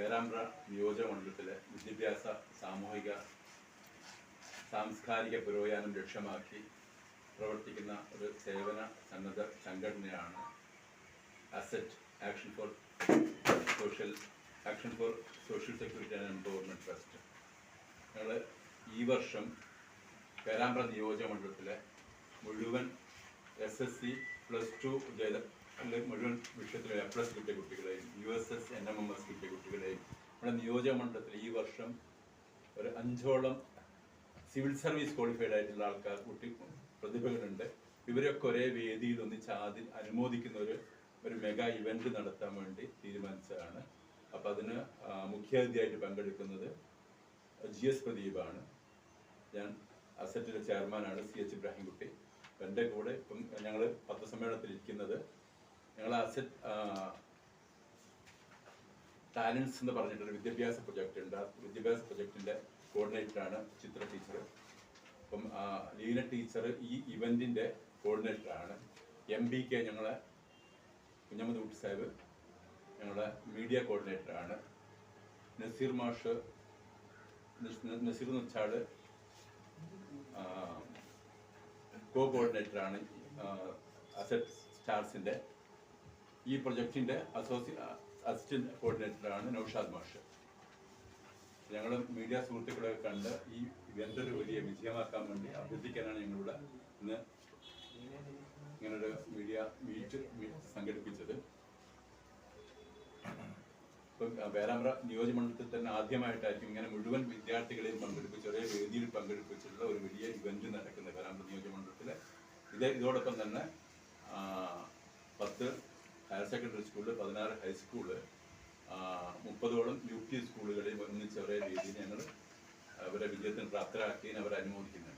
പേരാമ്പ്ര നിയോജക മണ്ഡലത്തിലെ വിദ്യാഭ്യാസ സാമൂഹിക സാംസ്കാരിക പുരോഗമനം ലക്ഷ്യമാക്കി പ്രവർത്തിക്കുന്ന ഒരു സേവന സന്നദ്ധ സംഘടനയാണ് asset action for social action for social security and empowerment trust ഞങ്ങൾ ഈ വർഷം പേരാമ്പ്ര നിയോജക മണ്ഡലത്തിലെ മുഴുവൻ S S C plus two ചെയ്ത അല്ലെങ്കിൽ മുഴുവൻ വിഷയത്തിലും എ പ്ലസ് കിട്ടിയ കുട്ടികളെയും U S S N M M S കിട്ടിയ കുട്ടികളെയും നമ്മുടെ നിയോജക മണ്ഡലത്തിൽ ഈ വർഷം ഒരു അഞ്ചോളം സിവിൽ സർവീസ് ക്വാളിഫൈഡ് ആയിട്ടുള്ള ആൾക്കാർ കുട്ടി പ്രതിഭകളുണ്ട്. ഇവരൊക്കെ ഒരേ വേദിയിൽ ഒന്നിച്ച് ആദ്യം അനുമോദിക്കുന്ന ഒരു ഒരു മെഗാ ഇവന്റ് നടത്താൻ വേണ്ടി തീരുമാനിച്ചതാണ്. അപ്പം അതിന് മുഖ്യാതിഥിയായിട്ട് പങ്കെടുക്കുന്നത് ജി എസ് പ്രദീപാണ്. ഞാൻ അസറ്റിലെ ചെയർമാനാണ് സി എച്ച് ഇബ്രാഹിംകുട്ടി. എന്റെ കൂടെ ഇപ്പം ഞങ്ങൾ പത്രസമ്മേളനത്തിൽ ഇരിക്കുന്നത് ഞങ്ങൾ അസറ്റ് ടാലൻസ് എന്ന് പറഞ്ഞിട്ടൊരു വിദ്യാഭ്യാസ പ്രൊജക്റ്റ് ഉണ്ട്. ആ വിദ്യാഭ്യാസ പ്രൊജക്റ്റിന്റെ കോർഡിനേറ്ററാണ് ചിത്ര ടീച്ചർ അപ്പം ലീന ടീച്ചർ ഈ ഇവന്റിന്റെ കോർഡിനേറ്ററാണ് എം ബി കെ ഞങ്ങളെ കുഞ്ഞമ്മദ് കുട്ടി സാഹിബ് ഞങ്ങളുടെ മീഡിയ കോർഡിനേറ്ററാണ് നസീർ മാഷ് നസ്- നസീർ നച്ചാട് കോ കോർഡിനേറ്ററാണ് അസറ്റ് സ്റ്റാർസിന്റെ ഈ പ്രൊജക്റ്റിന്റെ അസോസി അസിസ്റ്റന്റ് കോർഡിനേറ്ററാണ് നൌഷാദ് മാഷ്. ഞങ്ങൾ മീഡിയ സുഹൃത്തുക്കളെ കണ്ട് ഈ ഇവന്റ് ഒരു വലിയ വിജയമാക്കാൻ വേണ്ടി അഭ്യർത്ഥിക്കാനാണ് ഞങ്ങളിവിടെ ഇന്ന് ഇങ്ങനൊരു മീഡിയ മീറ്റ് സംഘടിപ്പിച്ചത്. ഇപ്പം വേലാമ്പ്ര നിയോജകമണ്ഡലത്തിൽ തന്നെ ആദ്യമായിട്ടായിരിക്കും ഇങ്ങനെ മുഴുവൻ വിദ്യാർത്ഥികളെയും പങ്കെടുപ്പിച്ച് ഒരേ വേദിയിൽ പങ്കെടുപ്പിച്ചിട്ടുള്ള ഒരു വലിയ ഇവന്റ് നടക്കുന്നത് പേരാമ്പ്ര നിയോജകമണ്ഡലത്തിൽ ഇത് ഇതോടൊപ്പം തന്നെ പത്ത് ഹയർ സെക്കൻഡറി സ്കൂളിൽ പതിനാറ് ഹൈസ്കൂൾ ആ, മുപ്പതോളം യു പി സ്കൂളുകളിൽ ഒന്നിച്ചവരെ രീതിയിൽ ഞങ്ങൾ അവരെ വിജയത്തിന് പ്രാപ്തരാക്കി അവരെ അനുമോദിക്കുന്നുണ്ട്